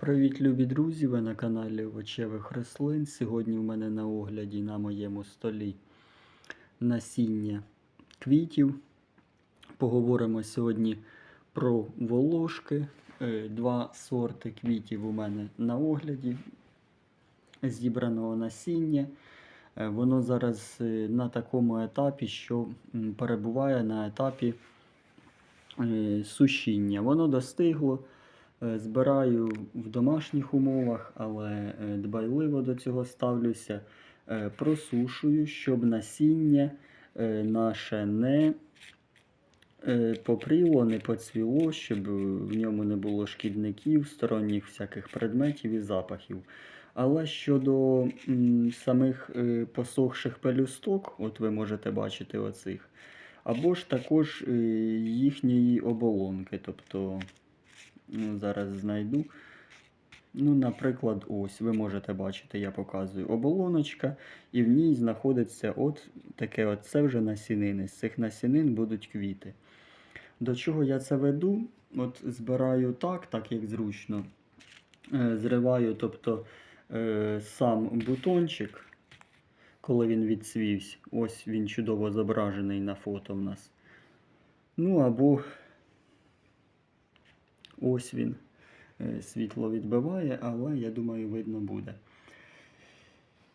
Привіт, любі друзі! Ви на каналі Овочевих рослин. Сьогодні в мене на огляді на моєму столі насіння квітів. Поговоримо сьогодні про волошки. Е, Два сорти квітів у мене на огляді зібраного насіння. Е, Воно зараз е, на такому етапі, що перебуває на етапі сушіння. Воно достигло. Е, Збираю в домашніх умовах, але е, дбайливо до цього ставлюся. Е, Просушую, щоб насіння наше не попріло, не поцвіло, щоб в ньому не було шкідників, сторонніх всяких предметів і запахів. Але щодо м, самих е, посохших пелюсток, от ви можете бачити оцих, або ж також е, їхньої оболонки. тобто зараз знайду. Ну, наприклад, ось ви можете бачити, я показую оболоночка, і в ній знаходиться от таке от, це вже насінини. З цих насінин будуть квіти. До чого я це веду? От збираю так, так як зручно. Е, Зриваю, тобто е, сам бутончик, коли він відцвівся. Ось він чудово зображений на фото в нас. Ну або Ось він. Е, Світло відбиває, але я думаю, видно буде.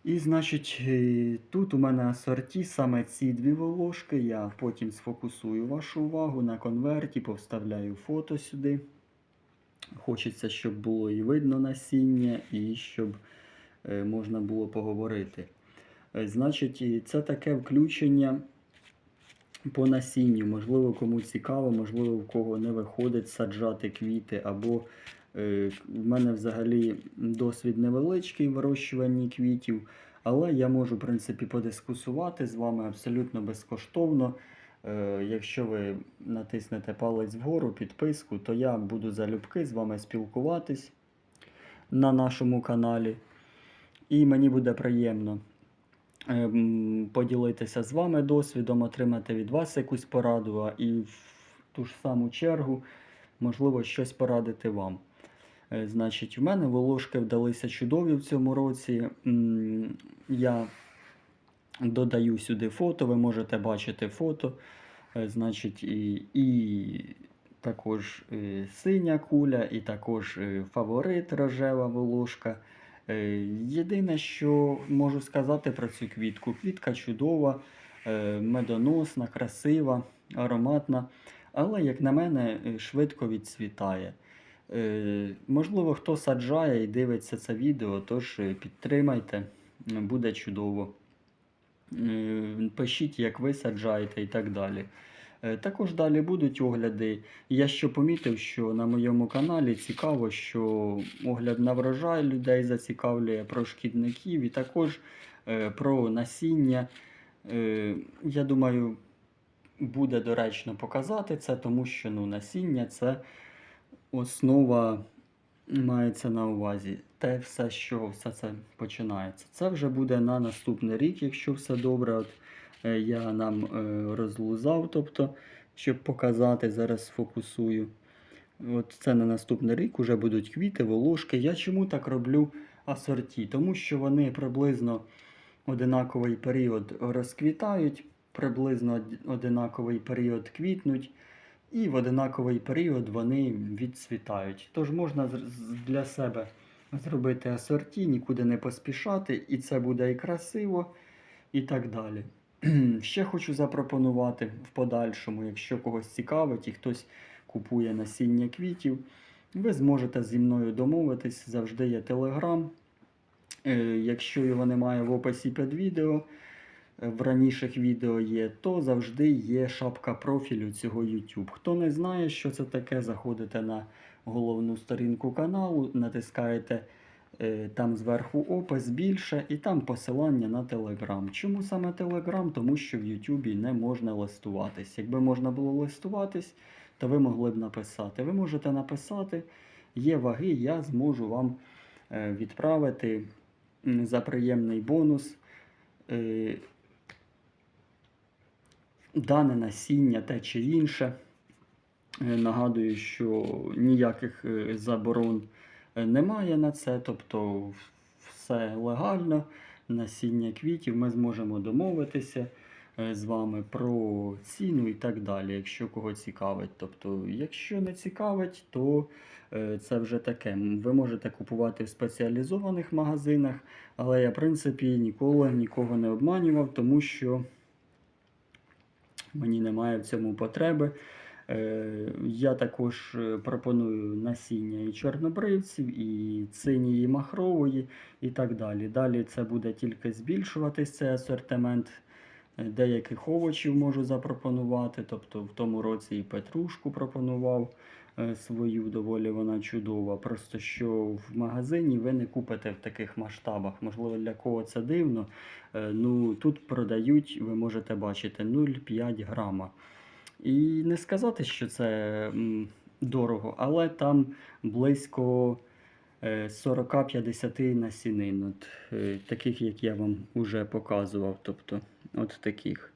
І, значить, е, тут у мене асорті саме ці дві волошки. Я потім сфокусую вашу увагу на конверті, повставляю фото сюди. Хочеться, щоб було і видно насіння, і щоб е, можна було поговорити. Значить, це таке включення по насінню. Можливо, кому цікаво, можливо, в кого не виходить саджати квіти, або е, в мене взагалі досвід невеличкий в вирощуванні квітів, але я можу, в принципі, подискусувати з вами абсолютно безкоштовно. Е, якщо ви натиснете палець вгору, підписку, то я буду залюбки з вами спілкуватись на нашому каналі. І мені буде приємно поділитися з вами досвідом, отримати від вас якусь пораду, і в ту ж саму чергу, можливо, щось порадити вам. Е, Значить, в мене волошки вдалися чудові в цьому році. Я додаю сюди фото, ви можете бачити фото. Е, Значить, і, і також е, синя куля, і також фаворит рожева волошка. Е, Єдине, що можу сказати про цю квітку. Квітка чудова, е, медоносна, красива, ароматна, але, як на мене, е, швидко відцвітає. Можливо, хто саджає і дивиться це відео, тож підтримайте, буде чудово. Пишіть, як ви саджаєте і так далі. Е, Також далі будуть огляди. Я ще помітив, що на моєму каналі цікаво, що огляд на врожай людей зацікавлює про шкідників і також е, про насіння. Е, Я думаю, буде доречно показати це, тому що ну, насіння це основа мається на увазі. Те все, що все це починається. Це вже буде на наступний рік, якщо все добре. От я нам е, розлузав, тобто, щоб показати, зараз сфокусую. От це на наступний рік вже будуть квіти, волошки. Я чому так роблю асорті? Тому що вони приблизно одинаковий період розквітають, приблизно одинаковий період квітнуть, і в одинаковий період вони відцвітають. Тож можна для себе зробити асорті, нікуди не поспішати, і це буде і красиво, і так далі. Ще хочу запропонувати в подальшому, якщо когось цікавить і хтось купує насіння квітів, ви зможете зі мною домовитись, завжди є телеграм. Якщо його немає в описі під відео, е, в раніших відео є, то завжди є шапка профілю цього YouTube. Хто не знає, що це таке, заходите на головну сторінку каналу, натискаєте там зверху опис більше, і там посилання на Telegram. Чому саме Telegram? Тому що в YouTube не можна листуватись. Якби можна було листуватись, то ви могли б написати. Ви можете написати, є ваги, я зможу вам е, відправити за приємний бонус. е, Дане насіння те чи інше. Е, Нагадую, що ніяких е, заборон е, немає на це, тобто все легально, насіння квітів, ми зможемо домовитися е, з вами про ціну і так далі, якщо кого цікавить. Тобто, якщо не цікавить, то е, це вже таке. Ви можете купувати в спеціалізованих магазинах, але я, в принципі, ніколи нікого не обманював, тому що мені немає в цьому потреби. Е, Я також е, пропоную насіння і чорнобривців, і цинії махрової, і так далі. Далі це буде тільки збільшуватись цей асортимент. Е, Деяких овочів можу запропонувати. Тобто в тому році і петрушку пропонував свою, доволі вона чудова. Просто що в магазині ви не купите в таких масштабах. Можливо, для кого це дивно. Ну, тут продають, ви можете бачити, 0,5 грама. І не сказати, що це дорого, але там близько е, 40-50 насінин, от, е, таких, як я вам вже показував. Тобто, от таких.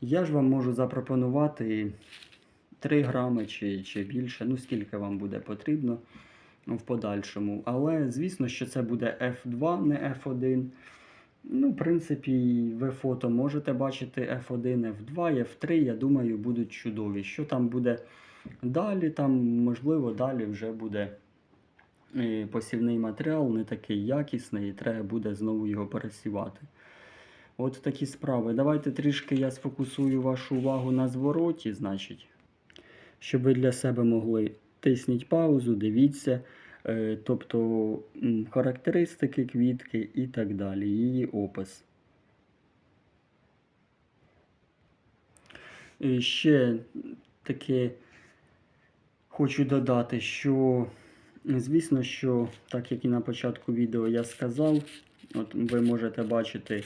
Я ж вам можу запропонувати 3 грами чи, чи більше, ну скільки вам буде потрібно в подальшому. Але звісно, що це буде F2, не F1. Ну, в принципі, ви фото можете бачити F1, F2, F3, я думаю, будуть чудові. Що там буде далі, там, можливо, далі вже буде е, посівний матеріал не такий якісний, і треба буде знову його пересівати. От такі справи. Давайте трішки я сфокусую вашу увагу на звороті, значить, щоб ви для себе могли тисніть паузу, дивіться. Е, тобто характеристики квітки і так далі, її опис. І ще таке хочу додати, що звісно, що так як і на початку відео я сказав, от ви можете бачити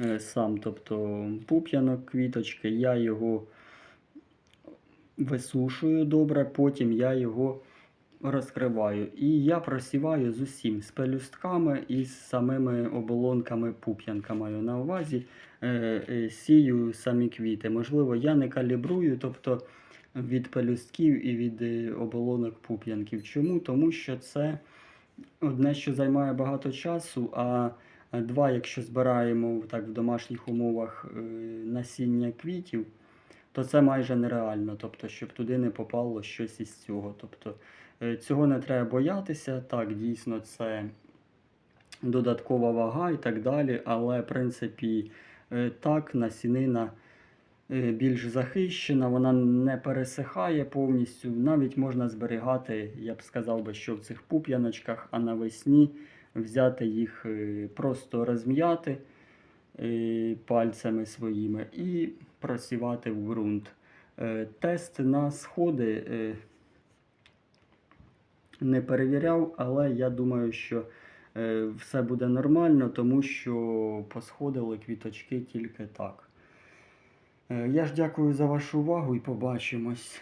е, сам, тобто пуп'янок квіточки, я його висушую добре, потім я його розкриваю. І я просіваю з усім, з пелюстками і з самими оболонками пуп'янка маю на увазі. Е, е, сію самі квіти. Можливо, я не калібрую, тобто від пелюстків і від е, оболонок пуп'янків. Чому? Тому що це одне, що займає багато часу, а два, якщо збираємо так в домашніх умовах насіння квітів, то це майже нереально, тобто, щоб туди не попало щось із цього. Тобто, е, цього не треба боятися. Так, дійсно, це додаткова вага і так далі. Але, в принципі, е, так, насінина е, більш захищена, вона не пересихає повністю. Навіть можна зберігати, я б сказав би, що в цих пуп'яночках, а навесні взяти їх, просто розм'яти пальцями своїми і просівати в ґрунт. Е, Тест на сходи е, не перевіряв, але я думаю, що е, все буде нормально, тому що посходили квіточки тільки так. Я ж дякую за вашу увагу і побачимось.